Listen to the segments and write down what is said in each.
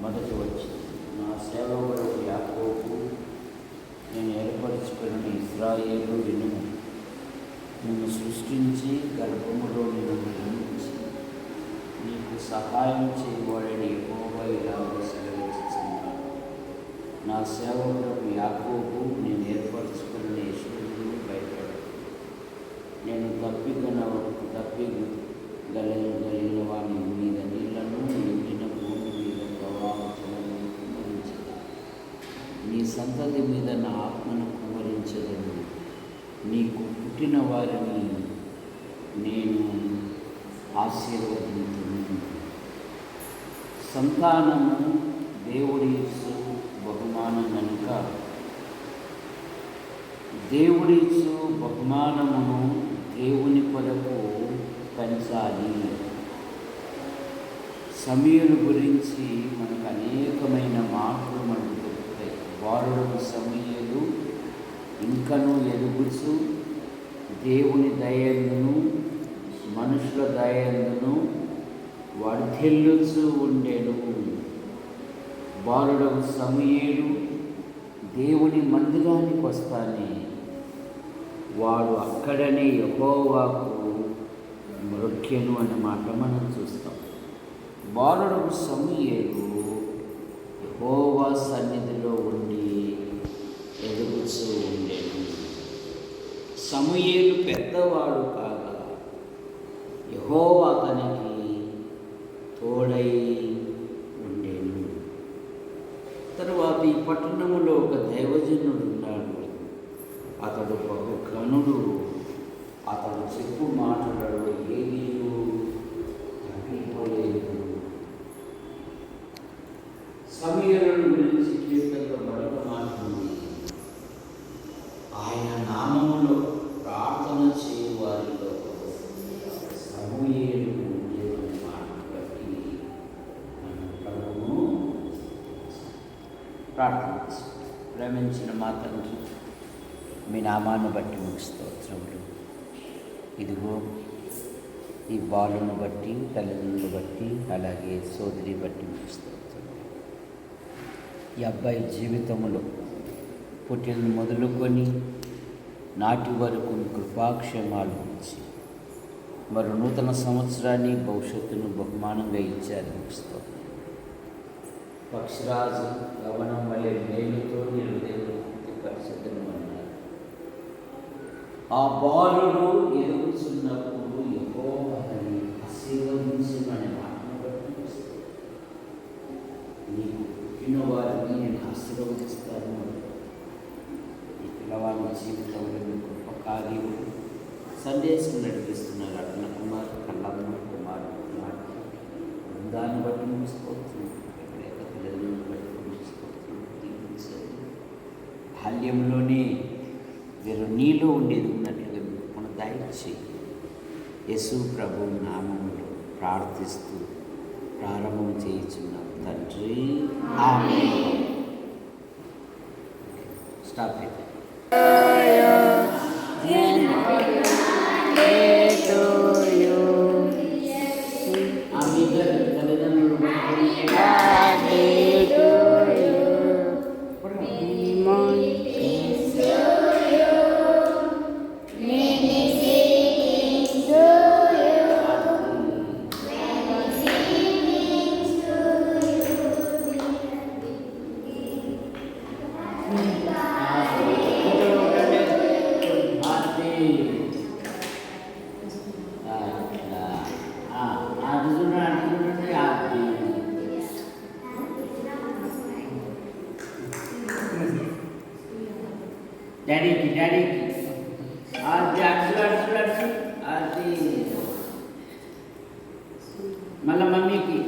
మొదటి వచ్చి నా సేవకుడు యాకోబు నేను ఏర్పరచుకున్న ఇస్రాయేలు వినుము నిన్ను సృష్టించి గర్భములో నిన్ను నిర్మించి నీకు సహాయం చేయబడని ఎక్కువగా ఇలా సెలవిస్తున్నాను నా సేవకుడు యాకోబు నేను ఏర్పరచుకున్న యశ్వరుడు భయపడు. నేను తప్పిగన తప్పి గల కలిగిన వాని మీద నీళ్ళను సంతతి మీద నా ఆత్మను కుమరించదను నీకు పుట్టిన వారిని నేను ఆశీర్వదించను సంతానము దేవుడి బహుమానం కనుక దేవుడిచ్చు బహుమానమును దేవుని కొరకు పెంచాలి. సమీరు గురించి మనకు అనేకమైన మాటలు మనకు వారుడు సమయలు ఇంకను ఎదుగుచు దేవుని దయందును మనుషుల దయందును వర్ధిల్లుచు ఉండెను. బాలుడు సమయేడు దేవుని మందిరానికి వస్తానే. వాడు అక్కడనే యహోవాకు మృక్యను అనే మాట మనం చూస్తాం. బాలుడు సమయేడు యహోవా సన్నిధి సమూయేలు పెద్దవాడు కాగా యహోవా అతనికి తోడై ఉండేను. తరువాత ఈ పట్టణంలో ఒక దైవజనుడు ఉన్నాడు. అతడు బహు ఘనుడు. అతడు చెప్పు మాటలలో ఏది తగ్గిపోలేదు సమీరుల గురించి కీర్తనలో మరొక మాట ఉంది. ఆయన నామములో ప్రార్థన చేయు వారిలో సమూయేలు మాట బట్టి మనం ప్రభువును ప్రార్థన ప్రేమించిన మా తండ్రి మీ నామాన్ని బట్టి మీకు స్తోత్రములు. ఇదిగో ఈ బాలును బట్టి తల్లిదండ్రులను బట్టి అలాగే సోదరి బట్టి మీకు స్తోత్రములు. ఈ అబ్బాయి జీవితంలో పుట్టిన మొదలుకొని నాటి వరకు కృపాక్షేమాలు ఉంచి మరి నూతన సంవత్సరాన్ని భవిష్యత్తును బహుమానంగా ఇచ్చారు మీకు పక్షిరాజు గమనం వల్లే మేలుతో మీరు పరిశుద్ధం అన్నారు ఆ బాలుడు ఎదుగుతున్నప్పుడు ఎవో అతని ఆశీర్వదించమని మాటను బట్టి నీకు పుట్టిన వారిని నేను ఆశీర్వదిస్తాను ఈ పిల్లవాడి జీవితంలో మీ గొప్ప కార్యము సందేశం నడిపిస్తున్నారు అట్ల కుమార్ కళ్ళమ్మ కుమార్ కుమార్. బృందాన్ని బట్టి పిల్లలను బట్టి దీవించండి బాల్యంలోనే వీరు నీలో ఉండేది మీరు మన దయచేయి యేసు ప్రభు నామములో ప్రార్థిస్తూ ప్రారంభం చేయించున్నాం తండ్రి. ఆమేన్. స్టాప్ అయితే డాడీకి డాడీకి అది అడుసులు అడుసులు అడుసు అది మళ్ళీ మమ్మీకి.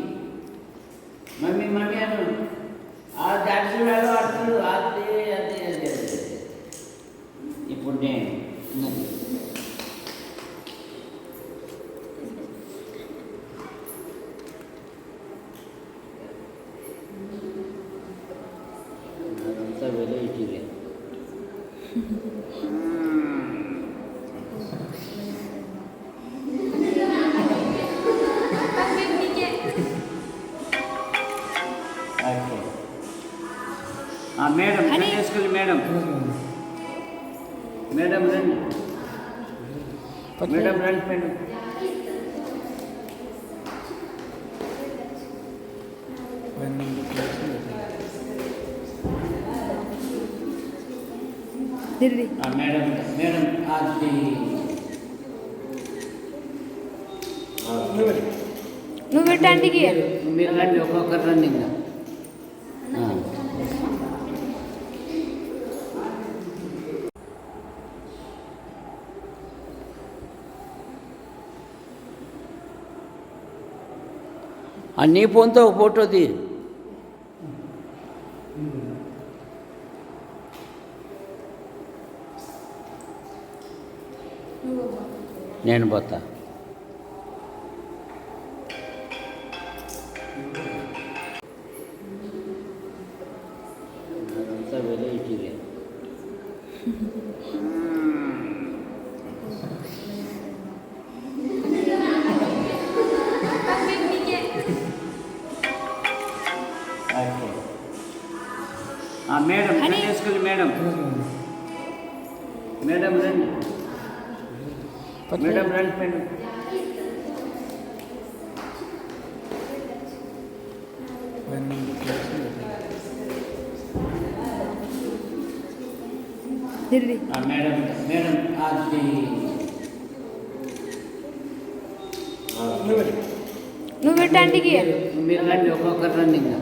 మమ్మీ మమ్మీ అను. అది అడుసులు అడు అడుసులు అది అది ఇప్పుడు నేను అదంతా వెరైటీలే మేడం వేసుకుని మేడం మేడం రండి మేడం రండి మేడం Thank you. ఆ, మేడం మేడం అది నువ్వు పెట్టండికి మీరు రండి ఒక్కొక్కరు రండి ఇంకా. ఆ. నీ ఫోన్తో ఒక ఫోటో తీ నేను పోతా అదంతా వెరైటీలే ఓకే. ఆ, మేడం అని- తీసుకెళ్ళి మేడం మేడం రండి మేడం రండి మేడం తిరిగి ఆ, మేడం మేడం అది నువ్వు పెట్టండికి మీరు రండి ఒక్కొక్కరు రండి ఇంకా